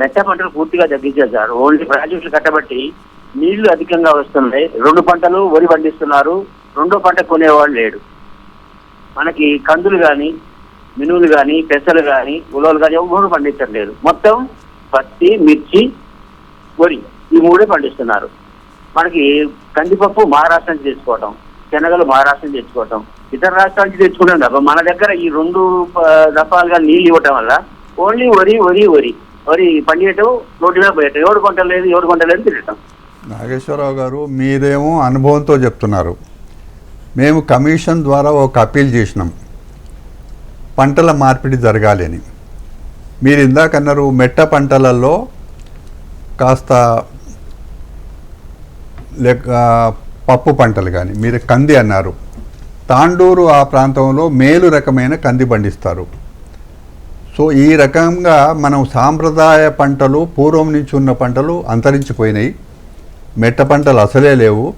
మెట్ట పంటలు పూర్తిగా తగ్గించారు సార్. ఓన్లీ ప్రాజెక్టులు కట్టబట్టి నీళ్ళు అధికంగా వస్తున్నాయి. రెండు పంటలు వరి పండిస్తున్నారు. రెండో పంట కొనేవాళ్ళు లేడు. మనకి కందులు కానీ మినువులు కానీ పెసలు కానీ ఉలవలు కానీ ఎవరు పండించట్లేదు. మొత్తం పత్తి మిర్చి వరి ఈ మూడే పండిస్తున్నారు. మనకి కందిపప్పు మహారాష్ట్ర నుంచి తెచ్చుకోవటం శనగలు మహారాష్ట్ర నుంచి తెచ్చుకోవటం ఇతర రాష్ట్రాల నుంచి తెచ్చుకుంటాం తప్ప మన దగ్గర ఈ రెండు రకాలుగా దఫాలుగా నీళ్ళు ఇవ్వటం వల్ల ఓన్లీ వరి వరి వరి. వరి పండియటం రోడ్డు మీద పోయటం. ఎవడు కొంటలేదు ఎవడు కొంటలేదు తినటం నాగేశ్వరరావు గారు మీరేమో అనుభవంతో చెప్తున్నారు. మేము కమిషన్ ద్వారా ఒక అప్పీల్ చేసినాం. పంటల మార్పిడి జరగాలి అని మీరు ఇందాక అన్నారు మెట్ట పంటలలో కాస్త లెక్క పప్పు పంటలు కానీ మీరు కంది అన్నారు. తాండూరు ఆ ప్రాంతంలో మేలు రకమైన కంది పండిస్తారు. సో ఈ రకంగా మనం సాంప్రదాయ పంటలు పూర్వం నుంచి ఉన్న పంటలు అంతరించిపోయినాయి. మెట్ట పంటలు అసలే లేవు.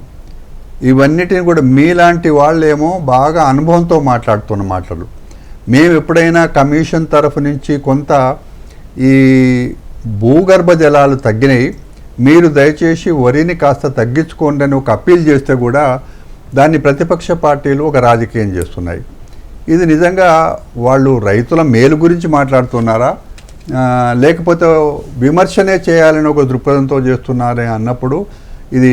ఇవన్నిటిని కూడా మీలాంటి వాళ్ళేమో బాగా అనుభవంతో మాట్లాడుతున్న మాటలు. మేము ఎప్పుడైనా కమిషన్ తరఫు నుంచి కొంత ఈ భూగర్భ జలాలు తగ్గినాయి. మీరు దయచేసి వరిని కాస్త తగ్గించుకోండి అని ఒక అప్పీల్ చేస్తే కూడా దాన్ని ప్రతిపక్ష పార్టీలు ఒక రాజకీయం చేస్తున్నాయి. ఇది నిజంగా వాళ్ళు రైతుల మేలు గురించి మాట్లాడుతున్నారా? లేకపోతే విమర్శనే చేయాలని ఒక దృక్పథంతో చేస్తున్నారే అన్నప్పుడు ఇది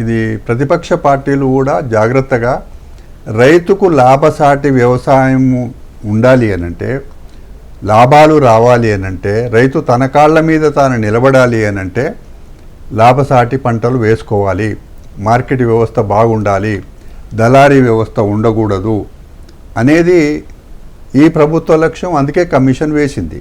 ఇది ప్రతిపక్ష పార్టీలు కూడా జాగ్రత్తగా రైతుకు లాభసాటి వ్యవసాయం ఉండాలి అనంటే లాభాలు రావాలి అనంటే రైతు తన కాళ్ళ మీద తాను నిలబడాలి అనంటే లాభసాటి పంటలు వేసుకోవాలి. మార్కెట్ వ్యవస్థ బాగుండాలి. దళారీ వ్యవస్థ ఉండకూడదు. అనేది ఈ ప్రభుత్వ లక్ష్యం అందుకే కమిషన్ వేసింది.